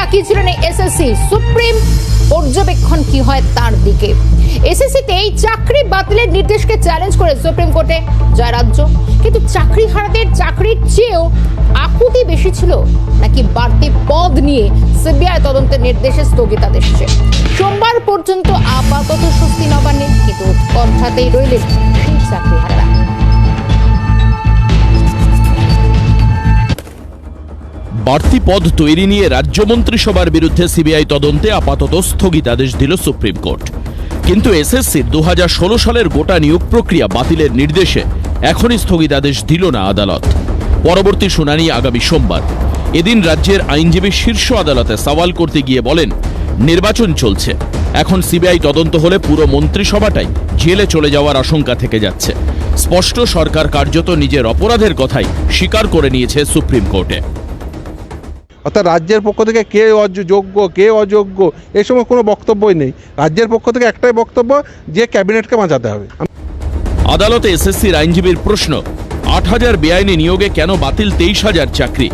তাকিয়েছিলেন SSC supreme পর্যবেক্ষণ কি হয় তার দিকে? এসএসসিতে এই চাকরি বাতিলের নির্দেশকে চ্যালেঞ্জ করে সুপ্রিম কোর্টে রাজ্য। কিন্তু চাকরি হারাদের চাকরির চেয়েও আকুতি বেশি ছিল নাকি বাড়তি পদ নিয়ে সিবিআই তদন্তের নির্দেশে স্থগিতাদেশ? সোমবার পর্যন্ত আপাতত স্বস্তি নবান্নে কিন্তু উৎকণ্ঠাতেই রইলেন বাড়তি পদ তৈরি নিয়ে রাজ্য মন্ত্রিসভার বিরুদ্ধে সিবিআই তদন্তে আপাতত স্থগিতাদেশ দিল সুপ্রিম কোর্ট। কিন্তু এসএসসির দু হাজার ষোলো সালের গোটা নিয়োগ প্রক্রিয়া বাতিলের নির্দেশে এখনই স্থগিতাদেশ দিল না আদালত। পরবর্তী শুনানি আগামী সোমবার। এদিন রাজ্যের আইনজীবী শীর্ষ আদালতে সওয়াল করতে গিয়ে বলেন, নির্বাচন চলছে। এখন সিবিআই তদন্ত হলে পুরো মন্ত্রিসভাটাই জেলে চলে যাওয়ার আশঙ্কা থেকে যাচ্ছে। স্পষ্ট সরকার কার্যত নিজের অপরাধের কথাই স্বীকার করে নিয়েছে সুপ্রিম কোর্টে। অর্থাৎ রাজ্যের পক্ষ থেকে কে অযোগ্য কে অযোগ্য এই সময় কোনো বক্তব্যই নেই। রাজ্যের পক্ষ থেকে একটাই বক্তব্য, যে ক্যাবিনেটকে বাঁচাতে হবে। আদালতে এসএসসির আইনজীবীর প্রশ্ন, আট হাজার বেআইনি নিয়োগে কেন বাতিল তেইশ হাজার চাকরি?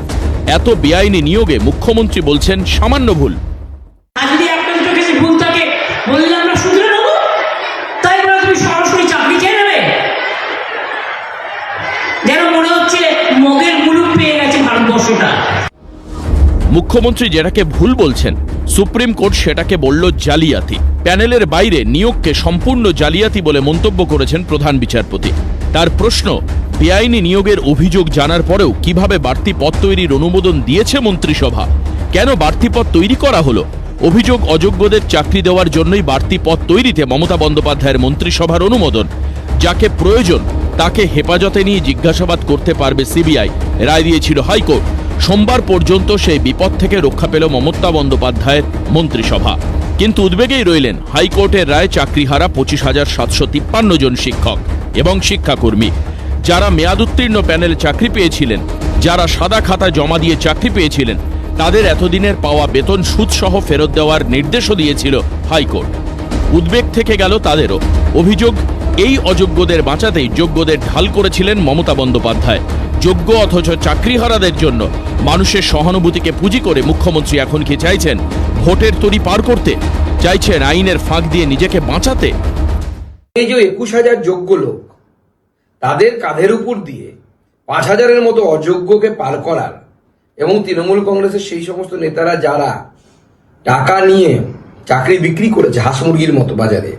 এত বেআইনি নিয়োগে মুখ্যমন্ত্রী বলছেন সামান্য ভুল। মুখ্যমন্ত্রী যেটাকে ভুল বলছেন, সুপ্রিম কোর্ট সেটাকে বলল জালিয়াতি। প্যানেলের বাইরে নিয়োগকে সম্পূর্ণ জালিয়াতি বলে মন্তব্য করেছেন প্রধান বিচারপতি। তার প্রশ্ন, বেআইনি নিয়োগের অভিযোগ জানার পরেও কীভাবে বাড়তি পদ তৈরির অনুমোদন দিয়েছে মন্ত্রিসভা? কেন বাড়তি পদ তৈরি করা হলো? অভিযোগ অযোগ্যদের চাকরি দেওয়ার জন্যই বাড়তি পদ তৈরিতে মমতা বন্দ্যোপাধ্যায়ের মন্ত্রিসভার অনুমোদন। যাকে প্রয়োজন, তাকে হেফাজতে নিয়ে জিজ্ঞাসাবাদ করতে পারবে সিবিআই। রায় দিয়েছিল হাইকোর্ট। সোমবার পর্যন্ত সেই বিপদ থেকে রক্ষা পেল মমতা বন্দ্যোপাধ্যায়ের মন্ত্রিসভা। কিন্তু উদ্বেগেই রইলেন হাইকোর্টের রায় চাকরিহারা পঁচিশ হাজার সাতশো তিপ্পান্ন জন শিক্ষক এবং শিক্ষাকর্মী। যারা মেয়াদ উত্তীর্ণ প্যানেল চাকরি পেয়েছিলেন, যারা সাদা খাতা জমা দিয়ে চাকরি পেয়েছিলেন, তাদের এতদিনের পাওয়া বেতন সুদসহ ফেরত দেওয়ার নির্দেশও দিয়েছিল হাইকোর্ট। উদ্বেগ থেকে গেল তাদেরও। অভিযোগ, এই অযোগ্যদের বাঁচাতেই যোগ্যদের ঢাল করেছিলেন মমতা বন্দ্যোপাধ্যায়। যোগ্য অথচ চাকরিহারাদের জন্য। মানুষের সহানুভূতিকে পুঁজি করে মুখ্যমন্ত্রী এখন কি চাইছেন? ভোটের তরি পার করতে? চাইছেন আইনের ফাঁক দিয়ে নিজেকে বাঁচাতে? এই যে একুশ হাজার যোগ্য লোক, তাদের কাঁধের উপর দিয়ে পাঁচ হাজারের মতো অযোগ্যকে পার করার এবং তৃণমূল কংগ্রেসের সেই সমস্ত নেতারা যারা টাকা নিয়ে চাকরি বিক্রি করেছে, হাঁস মুরগির মতো বাজারে,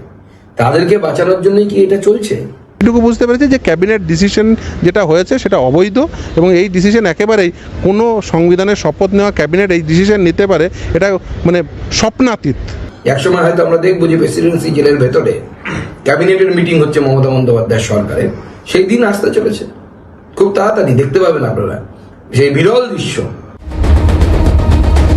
তাদেরকে বাঁচানোর জন্যই কি এটা চলছে? এটুকু বুঝতে পেরেছি যে ক্যাবিনেট ডিসিশন যেটা হয়েছে সেটা অবৈধ এবং এই ডিসিশন একেবারেই কোনো সংবিধানের শপথ নেওয়া ক্যাবিনেট এই ডিসিশন নিতে পারে, এটা মানে স্বপ্নাতীত। একসময় হয়তো আমরা দেখব যে প্রেসিডেন্সি জেলের ভেতরে ক্যাবিনেটের মিটিং হচ্ছে মমতা বন্দ্যোপাধ্যায় সরকারের। সেই দিন আসতে চলেছে। খুব তাড়াতাড়ি, দেখতে পাবেন আপনারা। সেই বিরল দৃশ্য।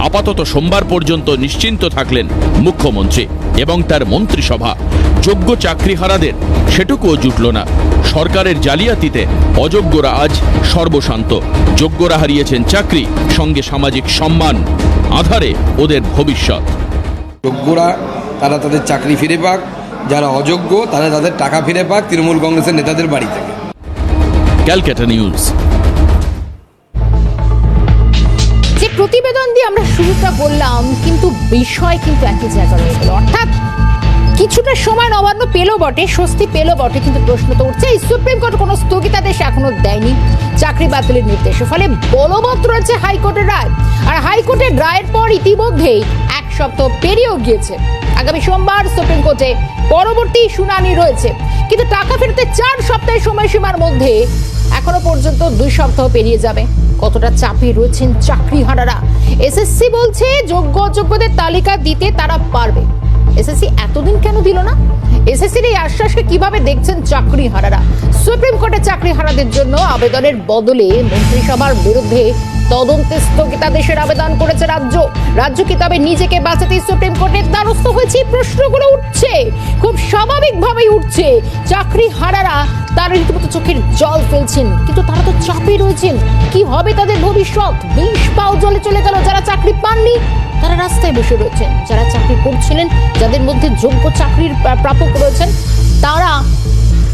আপাতত সোমবার পর্যন্ত নিশ্চিন্ত থাকলেন মুখ্যমন্ত্রী এবং তার মন্ত্রিসভা। যোগ্য চাকরিহারাদের সেটুকুও জুটল না। সরকারের জালিয়াতিতে অযোগ্যরা আজ সর্বশান্ত। যোগ্যরা হারিয়েছেন চাকরি সঙ্গে সামাজিক সম্মান আধারে ওদের ভবিষ্যৎ। যোগ্যরা তারা তাদের চাকরি ফিরে পাক যারা অযোগ্য তারা তাদের টাকা ফিরে পাক তৃণমূল কংগ্রেসের নেতাদের বাড়ি থেকে। Calcutta news. আমরা শুরুটা বললাম, কিন্তু বিষয় কিন্তু একই জায়গায় রয়ে গেল অর্থাৎ কিছুটা সময় নবান্ন পেল বটে, স্বস্তি পেল বটে, কিন্তু প্রশ্ন তো উঠছে সুপ্রিম কোর্ট কোনো স্থগিতাদেশ এখনও দেয়নি, চাকরি বাতিলের নির্দেশে ফলে বলবৎ রয়েছে হাইকোর্টের রায়, আর হাইকোর্টের রায়ের পর ইতিমধ্যেই এক সপ্তাহ পেরিয়েও গিয়েছে। আগামী সোমবার সুপ্রিম কোর্টে পরবর্তী শুনানি রয়েছে, কিন্তু টাকা ফেরতে চার সপ্তাহের সময়সীমার মধ্যে এখনও পর্যন্ত দুই সপ্তাহ পেরিয়ে যাবে। কতটা চাপে রয়েছেন চাকরিহারারা। এসএসসি বলছে, যোগ্য অযোগ্যদের তালিকা দিতে তারা পারবে। এসএসসি এতদিন কেন দিল না? এসএসসির এই আশ্বাসকে কীভাবে দেখছেন চাকরিহারারা? সুপ্রিম কোর্টে চাকরিহারাদের জন্য আবেদনের বদলে মন্ত্রিসভার বিরুদ্ধে তদন্তে স্থগিতাদেশের আবেদন করেছে রাজ্য। রাজ্য কি তবে নিজেকে বাঁচাতে সুপ্রিম কোর্টের দ্বারস্থ হয়েছে প্রশ্নগুলো উঠছে। উঠছে চাকরি হারারা তারা রীতিমতো চোখের জল ফেলছেন, কিন্তু তারা তো চাপে রয়েছেন। কি হবে তাদের ভবিষ্যৎ? বিষ পাও জলে চলে গেল, যারা চাকরি পাননি, তারা রাস্তায় বসে রয়েছেন। যারা চাকরি করছিলেন, যাদের মধ্যে যোগ্য চাকরির প্রা- প্রাপক রয়েছেন, তারা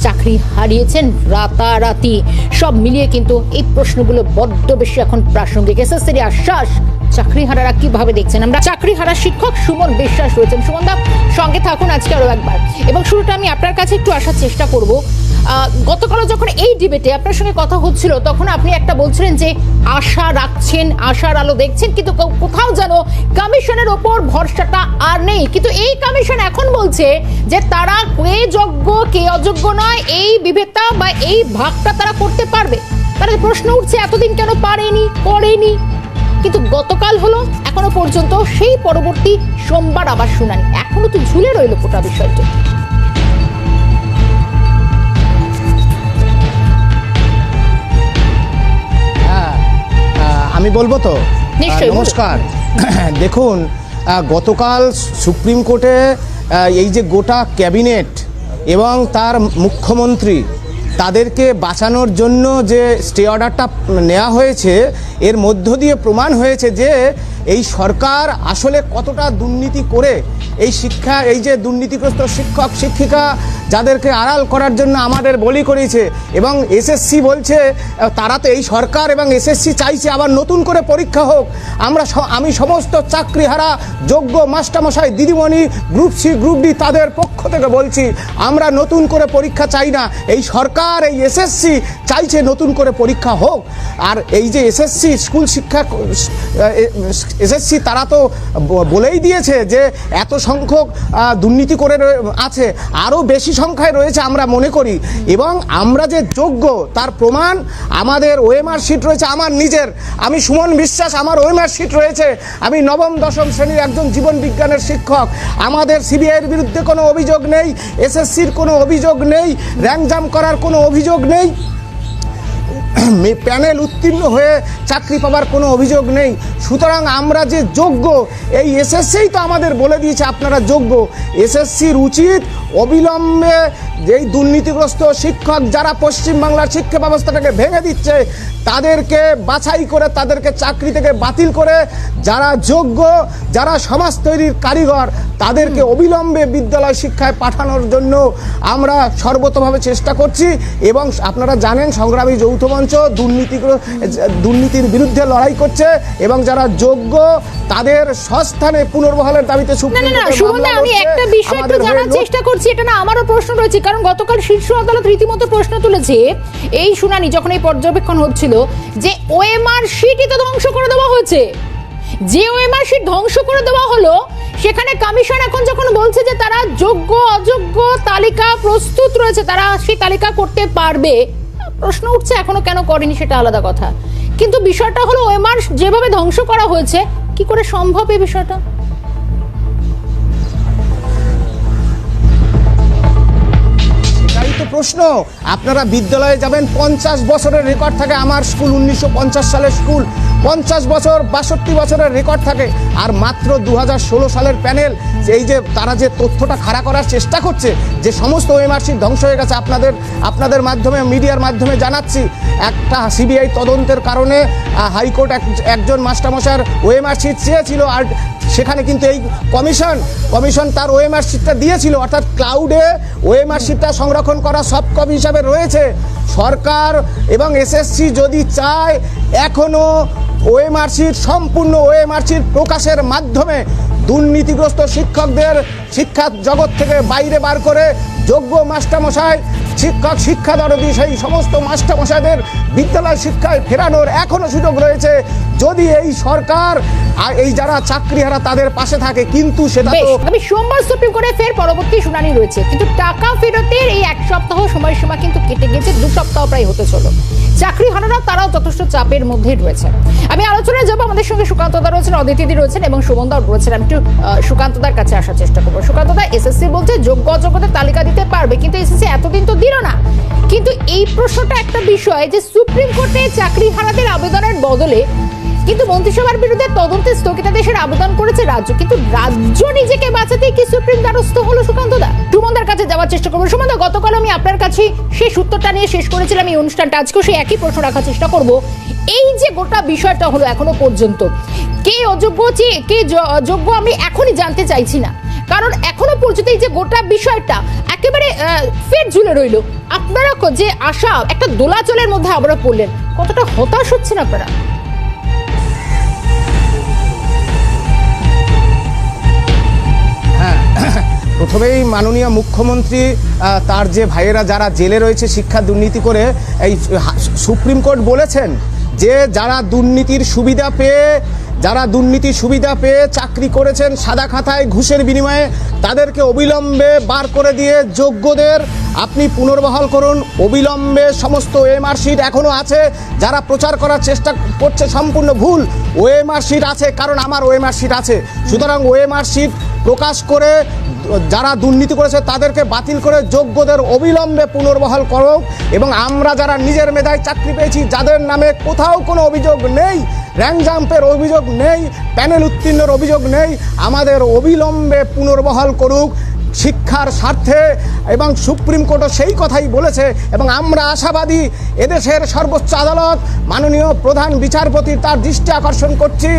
চাকরি হারিয়েছেন রাতারাতি। সব মিলিয়ে কিন্তু এই প্রশ্নগুলো বড্ড বেশি এখন প্রাসঙ্গিক। এসএসসির আশ্বাস চাকরিহারারা কীভাবে দেখছেন? আমরা চাকরি হারা শিক্ষক সুমন বিশ্বাস রয়েছেন। সুমন দা সঙ্গে থাকুন আজকে আরও একবার। এবং শুরুটা আমি আপনার কাছে একটু আসার চেষ্টা করব। আহ, গতকালও যখন এই ডিবেটে আপনার সঙ্গে কথা হচ্ছিল তখন আপনি একটা বলছিলেন যে আশা রাখছেন আশার আলো দেখছেন কিন্তু কোথাও যেন কমিশনের ওপর ভরসাটা আর নেই। কিন্তু এই কমিশন এখন বলছে যে তারা কে যোগ্য কে অযোগ্য নয় এই বিভেদটা বা এই ভাগটা তারা করতে পারবে। তারা প্রশ্ন উঠছে এতদিন কেন পারেনি করেনি? কিন্তু গতকাল হলো এখনও পর্যন্ত সেই পরবর্তী সোমবার আবার শুনানি। এখনও তো ঝুলে রইল গোটা বিষয়টি। হ্যাঁ আমি বলব তো? নিশ্চয়ই, নমস্কার। দেখুন গতকাল সুপ্রিম কোর্টে এই যে গোটা ক্যাবিনেট এবং তার মুখ্যমন্ত্রী তাদেরকে বাঁচানোর জন্য যে স্টে অর্ডারটা নেওয়া হয়েছে এর মধ্য দিয়ে প্রমাণ হয়েছে যে এই সরকার আসলে কতটা দুর্নীতি করে এই শিক্ষা, এই যে দুর্নীতিগ্রস্ত শিক্ষক, শিক্ষিকা যাদেরকে আড়াল করার জন্য আমাদের বলি করেছে এবং এসএসসি বলছে তারা তো এই সরকার এবং এসএসসি চাইছে আবার নতুন করে পরীক্ষা হোক। আমরা আমি সমস্ত চাকরিহারা যোগ্য মাস্টারমশাই, দিদিমণি, গ্রুপ সি, গ্রুপ ডি তাদের পক্ষ থেকে বলছি, আমরা নতুন করে পরীক্ষা চাই না। এই সরকার, এই এসএসসি চাইছে নতুন করে পরীক্ষা হোক। আর এই যে এসএসসি, স্কুল শিক্ষা এসএসসি তারা তো বলেই দিয়েছে যে এত সংখ্যক দুর্নীতি করে আছে। আরও বেশি সংখ্যায় রয়েছে আমরা মনে করি। এবং আমরা যে যোগ্য, তার প্রমাণ আমাদের ওএমআর শিট রয়েছে আমার নিজের। আমি সুমন বিশ্বাস, আমার ওএমআর শিট রয়েছে। আমি নবম, দশম শ্রেণির একজন জীবন বিজ্ঞানের শিক্ষক। আমাদের সিবিআইয়ের বিরুদ্ধে কোনো অভিযোগ নেই, এসএসসির কোনো অভিযোগ নেই র্যাঙ্ক জাম করার কোনো অভিযোগ নেই। প্যানেল উত্তীর্ণ হয়ে চাকরি পাবার কোনো অভিযোগ নেই। সুতরাং আমরা যে যোগ্য, এই এসএসসিই তো আমাদের বলে দিয়েছে আপনারা যোগ্য। এসএসসির উচিত অবিলম্বে যেই দুর্নীতিগ্রস্ত শিক্ষক যারা পশ্চিমবাংলার শিক্ষা ব্যবস্থাটাকে ভেঙে দিচ্ছে তাদেরকে বাছাই করে তাদেরকে চাকরি থেকে বাতিল করে যারা যোগ্য যারা সমাজ তৈরির কারিগর তাদেরকে অবিলম্বে বিদ্যালয় শিক্ষায় পাঠানোর জন্য আমরা সর্বতভাবে চেষ্টা করছি এবং আপনারা জানেন সংগ্রামী যৌথ মঞ্চ দুর্নীতি দুর্নীতির বিরুদ্ধে লড়াই করছে এবং যারা যোগ্য তাদের সস্থানে পুনর্বহালের দাবিতে সুপ্রিম কোর্টে মামলা আমাদের। চেষ্টা করছি এটা না আমারও প্রশ্ন রয়েছে, কারণ গতকাল শীর্ষ আদালত রীতিমতো প্রশ্ন তুলেছে এই শুনানি যখন এই পর্যবেক্ষণ হচ্ছিল যে ওএমআর শিটই তো ধ্বংস করে দেওয়া হয়েছে। যে ওএমআর শিট ধ্বংস করে দেওয়া হলো, সেখানে কমিশন এখন যখন বলছে যে তারা যোগ্য, অযোগ্য তালিকা প্রস্তুত রয়েছে, তারা সেই তালিকা করতে পারবে, প্রশ্ন উঠছে, এখনও কেন করেনি সেটা আলাদা কথা। কিন্তু বিষয়টা হলো ওএমআর যেভাবে ধ্বংস করা হয়েছে, কি করে সম্ভব এই বিষয়টা? প্রশ্ন, আপনারা বিদ্যালয়ে যাবেন, পঞ্চাশ বছরের রেকর্ড থাকে আমার স্কুল উনিশশো পঞ্চাশ সালের স্কুল পঞ্চাশ বছর, বাষট্টি বছরের রেকর্ড থাকে। আর মাত্র দু হাজার ষোলো সালের প্যানেল এই যে তারা যে তথ্যটা খাড়া করার চেষ্টা করছে, যে সমস্ত ওএমআরসি ধ্বংস হয়ে গেছে, আপনাদের আপনাদের মাধ্যমে, মিডিয়ার মাধ্যমে জানাচ্ছি। একটা সিবিআই তদন্তের কারণে হাইকোর্ট এক- একজন মাস্টারমশার ওএমআরসি চেয়েছিল, আর সেখানে কিন্তু এই কমিশন কমিশন তার ওএমআর শিটটা দিয়েছিল, অর্থাৎ ক্লাউডে ওএমআর শিটটা সংরক্ষণ করা সব কপি হিসাবে রয়েছে। সরকার এবং এসএসসি যদি চায় এখনও শিট সম্পূর্ণ ওএমআর শিট প্রকাশের মাধ্যমে দুর্নীতিগ্রস্ত শিক্ষকদের শিক্ষা জগৎ থেকে বাইরে বার করে যোগ্য মাস্টারমশাই শিক্ষক শিক্ষা দরদি সেই সমস্ত মাস্টারমশাইদের বিদ্যালয় শিক্ষায় ফেরানোর এখনও সুযোগ রয়েছে। যদি এই সরকার আর এই যারা চাকরিহারা তাদের পাশে থাকে কিন্তু সেটা তো আমি সোমবার সুপ্রিম কোর্টে ফের পরবর্তী শুনানি রয়েছে। কিন্তু টাকা ফেরতের এই এক সপ্তাহ সময়সীমা কিন্তু কেটে গেছে দু সপ্তাহ প্রায় হতে চলো চাকরি হারারা তারাও যথেষ্ট চাপের মধ্যে রয়েছে আমি আলোচনায় যাব আমাদের সঙ্গে সুকান্ত দা রয়েছেন অদিতিদি রয়েছেন এবং সুমন দাও রয়েছেন। আমি একটু সুকান্ত দার কাছে আসার চেষ্টা করব। সুকান্ত দা এসএসসি বলছে যোগ্য অযোগ্যদের তালিকা দিতে পারবে কিন্তু এসএসসি এতদিন তো দিল না। কিন্তু এই প্রশ্নটা একটা বিষয় যে সুপ্রিম কোর্টে চাকরি হারাদের আবেদনের বদলে কিন্তু মন্ত্রিসভার বিরুদ্ধে তদন্তে স্থগিতাদেশের আবেদন করেছে রাজ্য। কিন্তু রাজ্য নিজেকে বাঁচাতে কি সুপ্রিম দ্বারস্থ হলো সুকান্ত দা? সুমনদার কাছে যাওয়ার চেষ্টা করব। সুমন দা গতকাল আমি আপনার কাছে সেই সূত্রটা নিয়ে শেষ করেছিলাম এই অনুষ্ঠানটা। আজকেও সেই একই প্রশ্ন রাখার চেষ্টা করব। এই যে গোটা বিষয়টা হলো এখনও পর্যন্ত, কে অযোগ্য, কে যোগ্য আমি এখনই জানতে চাইছি না। কারণ এখনও পর্যন্ত এই যে গোটা বিষয়টা একেবারে ফের ঝুলে রইল। আপনারা যে আশা, একটা দোলাচলের মধ্যে আবারও পড়লেন, কতটা হতাশ হচ্ছেন আপনারা? হ্যাঁ, প্রথমেই মাননীয় মুখ্যমন্ত্রী তার যে ভাইয়েরা যারা জেলে রয়েছে শিক্ষা দুর্নীতি করে, এই সুপ্রিম কোর্ট বলেছেন যে যারা দুর্নীতির সুবিধা পেয়ে যারা দুর্নীতি সুবিধা পেয়ে চাকরি করেছেন সাদা খাতায় ঘুষের বিনিময়ে, তাদেরকে অবিলম্বে বার করে দিয়ে যোগ্যদের আপনি পুনর্বহাল করুন। অবিলম্বে সমস্ত ওএমআর এখনও আছে। যারা প্রচার করার চেষ্টা করছে সম্পূর্ণ ভুল। ওএমআর শিট আছে, কারণ আমার ওএমআর শিট আছে। সুতরাং ওএমআর শিট প্রকাশ করে যারা দুর্নীতি করেছে, তাদেরকে বাতিল করে যোগ্যদের অবিলম্বে পুনর্বহাল করো এবং আমরা যারা নিজের মেধায় চাকরি পেয়েছি, যাদের নামে কোথাও কোনো অভিযোগ নেই র্যাঙ্ক জাম্পের অভিযোগ নেই প্যানেল উত্তীর্ণের অভিযোগ নেই। আমাদের অবিলম্বে পুনর্বহাল করুক। শিক্ষার স্বার্থে এবং সুপ্রিম কোর্টও সেই কথাই বলেছে এবং আমরা আশাবাদী এদেশের সর্বোচ্চ আদালত, মাননীয় প্রধান বিচারপতি তার দৃষ্টি আকর্ষণ করছি।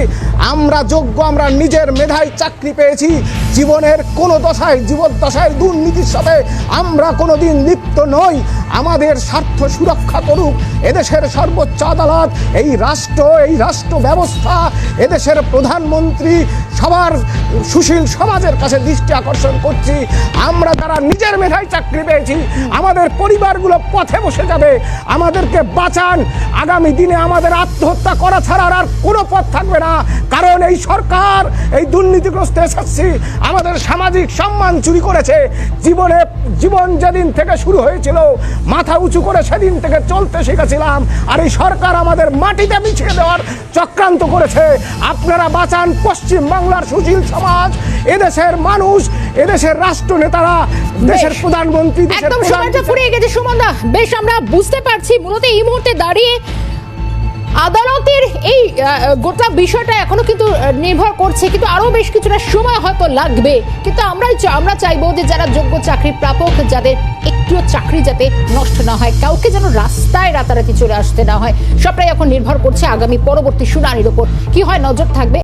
আমরা যোগ্য, আমরা নিজের মেধায় চাকরি পেয়েছি। জীবনের কোনো দশায় জীবন দশায় দুর্নীতির সাথে আমরা কোনো দিন লিপ্ত নই। আমাদের স্বার্থ সুরক্ষা করুক এদেশের সর্বোচ্চ আদালত, এই রাষ্ট্র এই রাষ্ট্র ব্যবস্থা, এদেশের প্রধানমন্ত্রী সবার, সুশীল সমাজের কাছে দৃষ্টি আকর্ষণ করছি। আমরা যারা নিজের মেধায় চাকরি পেয়েছি, আমাদের পরিবারগুলো পথে বসে যাবে। আমাদেরকে বাঁচান। আগামী দিনে আমাদের আত্মহত্যা করা ছাড়া আর কোনো পথ থাকবে না। কারণ এই সরকার, এই দুর্নীতিগ্রস্ত এসএসসি আমাদের সামাজিক সম্মান চুরি করেছে। জীবনে জীবন যেদিন থেকে শুরু হয়েছিল, মাথা উঁচু করে সেদিন থেকে চলতে শিখেছিলাম। আর এই সরকার আমাদের মাটিতে মিছিয়ে দেওয়ার চক্রান্ত করেছে। আপনারা বাঁচান পশ্চিম বাংলার সুশীল সমাজ। এদেশের মানুষ এদেশের রাষ্ট্র নেতারা দেশের প্রধানমন্ত্রী একদম সময়টা ফুরিয়ে গেছে সুমনদা বেশ আমরা বুঝতে পারছি মূলত এই মুহূর্তে দাঁড়িয়ে আদালতের এই গোটা বিষয়টা এখনও কিন্তু নির্ভর করছে কিন্তু আরও বেশ কিছুটা সময় হয়তো লাগবে। কিন্তু আমরা আমরা চাইব যে যারা যোগ্য চাকরি প্রাপক যাদের একটিও চাকরি যাতে নষ্ট না হয় কাউকে যেন রাস্তায় রাতারাতি চলে আসতে না হয়। সবটাই এখন নির্ভর করছে আগামী পরবর্তী শুনানির উপর কি হয় নজর থাকবে?